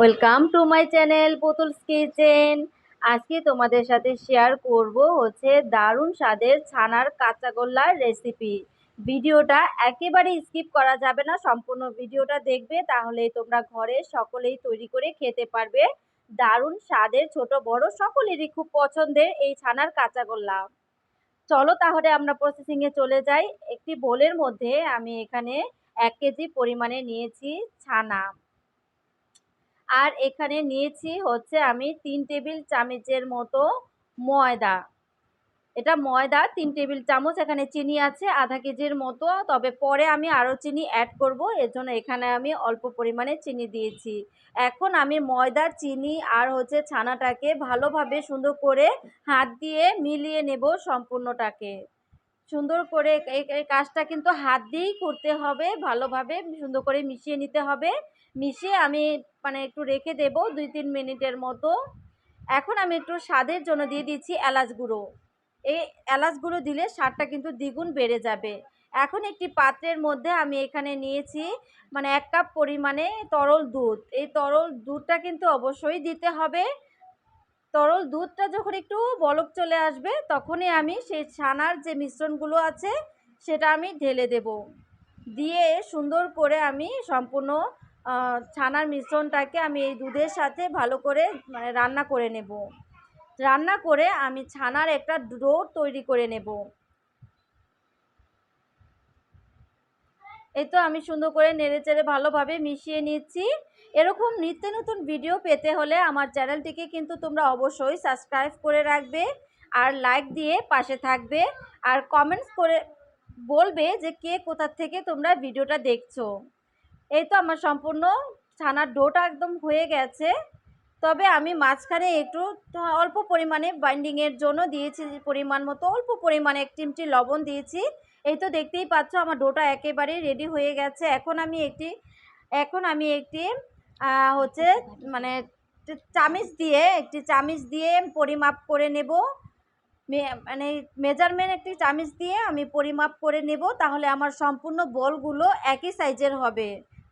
Welcome to my channel Putul's kitchen আজকে তোমাদের সাথে শেয়ার করব হচ্ছে দারুণ স্বাদের ছানার কাঁচাগোল্লার রেসিপি ভিডিওটা একেবারে স্কিপ করা যাবে না, সম্পূর্ণ ভিডিওটা দেখবে তাহলে তোমরা ঘরে সকলেই তৈরি করে খেতে পারবে। দারুণ স্বাদের ছোট বড় সকলেরই খুব পছন্দের এই ছানার কাঁচাগোল্লা চলো তাহলে আমরা প্রসেসিংয়ে চলে যাই। একটি বোলের মধ্যে আমি এখানে এক কেজি পরিমাণে নিয়েছি ছানা। আর এখানে নিয়েছি হচ্ছে আমি তিন টেবিল চামচের মতো ময়দা। এটা ময়দা, তিন টেবিল চামচ, এখানে চিনি আছে আধা কেজির মতো। তবে পরে আমি আরও চিনি অ্যাড করব এর জন্য এখানে আমি অল্প পরিমাণে চিনি দিয়েছি। এখন আমি ময়দা চিনি আর হচ্ছে ছানাটাকে ভালোভাবে সুন্দর করে হাত দিয়ে মিলিয়ে নেব সম্পূর্ণটাকে। সুন্দর করে এই কাজটা কিন্তু হাত দিয়েই করতে হবে, ভালোভাবে সুন্দর করে মিশিয়ে নিতে হবে। মিশিয়ে আমি মানে একটু রেখে দেব দুই তিন মিনিটের মতো। এখন আমি একটু স্বাদের জন্য দিয়ে দিচ্ছি এলাচ গুঁড়ো। এই এলাচ গুঁড়ো দিলে স্বাদটা কিন্তু দ্বিগুণ বেড়ে যাবে। এখন একটি পাত্রের মধ্যে আমি এখানে নিয়েছি মানে এক কাপ পরিমাণে তরল দুধ। এই তরল দুধটা কিন্তু অবশ্যই দিতে হবে। তরল দুধটা যখন একটু বলক চলে আসবে, তখনই আমি সেই ছানার যে মিশ্রণগুলো আছে, সেটা আমি ঢেলে দেব। দিয়ে সুন্দর করে আমি সম্পূর্ণ ছানার মিশ্রণটাকে আমি এই দুধের সাথে ভালো করে মানে রান্না করে নেব। রান্না করে আমি ছানার একটা ডো তৈরি করে নেব। এই তো আমি সুন্দর করে নেড়ে চেড়ে ভালোভাবে মিশিয়ে নিচ্ছি। এরকম নিত্য নতুন ভিডিও পেতে হলে আমার চ্যানেলটিকে কিন্তু তোমরা অবশ্যই সাবস্ক্রাইব করে রাখবে আর লাইক দিয়ে পাশে থাকবে আর কমেন্টস করে বলবে যে কে কোথার থেকে তোমরা ভিডিওটা দেখছ। এই তো আমার সম্পূর্ণ ছানার ডোটা একদম হয়ে গেছে। তবে আমি মাঝখানে একটু অল্প পরিমাণে বাইন্ডিংয়ের জন্য দিয়েছি, পরিমাণ মতো অল্প পরিমাণে এক চিমটি লবণ দিয়েছি। এই তো দেখতেই পাচ্ছ আমার ডোটা একেবারে রেডি হয়ে গেছে। এখন আমি একটি, এখন আমি একটি হচ্ছে মানে চামিচ দিয়ে, একটি চামিচ দিয়ে পরিমাপ করে নেব। মানে মেজারমেন্ট একটি চামিচ দিয়ে আমি পরিমাপ করে নেব, তাহলে আমার সম্পূর্ণ বলগুলো একই সাইজের হবে।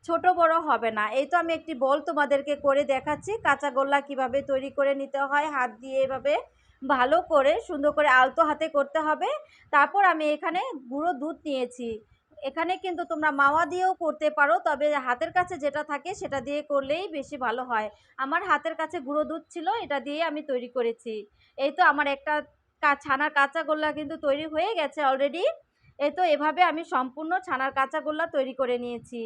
ছোট, বড় হবে না। এই তো আমি একটি বল তোমাদেরকে করে দেখাচ্ছি, কাঁচা গোল্লা কীভাবে তৈরি করে নিতে হয়, হাত দিয়ে এভাবে ভালো করে, সুন্দর করে আলতো হাতে করতে হবে। তারপর আমি এখানে গুঁড়ো দুধ নিয়েছি। এখানে কিন্তু তোমরা মাওয়া দিয়েও করতে পারো, তবে হাতের কাছে যেটা থাকে সেটা দিয়ে করলেই বেশি ভালো হয়। আমার হাতের কাছে গুঁড়ো দুধ ছিল, এটা দিয়ে আমি তৈরি করেছি। এই তো আমার একটা ছানার কাঁচা গোল্লা কিন্তু তৈরি হয়ে গেছে অলরেডি এই তো এভাবে আমি সম্পূর্ণ ছানার কাঁচা গোল্লা তৈরি করে নিয়েছি।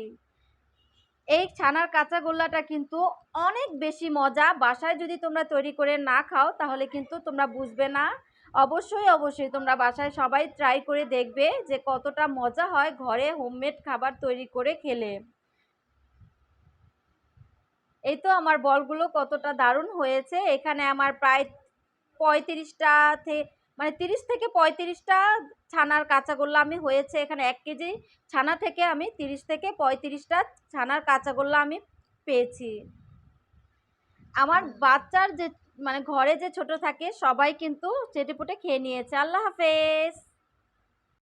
এই ছানার কাঁচা গোল্লাটা কিন্তু অনেক বেশি মজা। বাসায় যদি তোমরা তৈরি করে না খাও, তাহলে কিন্তু তোমরা বুঝবে না। অবশ্যই অবশ্যই। তোমরা বাসায় সবাই ট্রাই করে দেখবে যে কতটা মজা হয় ঘরে হোমমেড খাবার তৈরি করে খেলে। এই তো আমার বলগুলো কতটা দারুণ হয়েছে। এখানে আমার প্রায় পঁয়ত্রিশটা মানে তিরিশ থেকে পঁয়ত্রিশটা ছানার কাঁচাগোল্লা আমি হয়েছে। এখানে এক কেজি ছানা থেকে আমি তিরিশ থেকে পঁয়ত্রিশটা ছানার কাঁচাগোল্লা আমি পেয়েছি। আমার বাচ্চার যে মানে ঘরে যে ছোট থাকে সবাই কিন্তু চেটেপুটে খেয়ে নিয়েছে। আল্লাহ হাফেজ!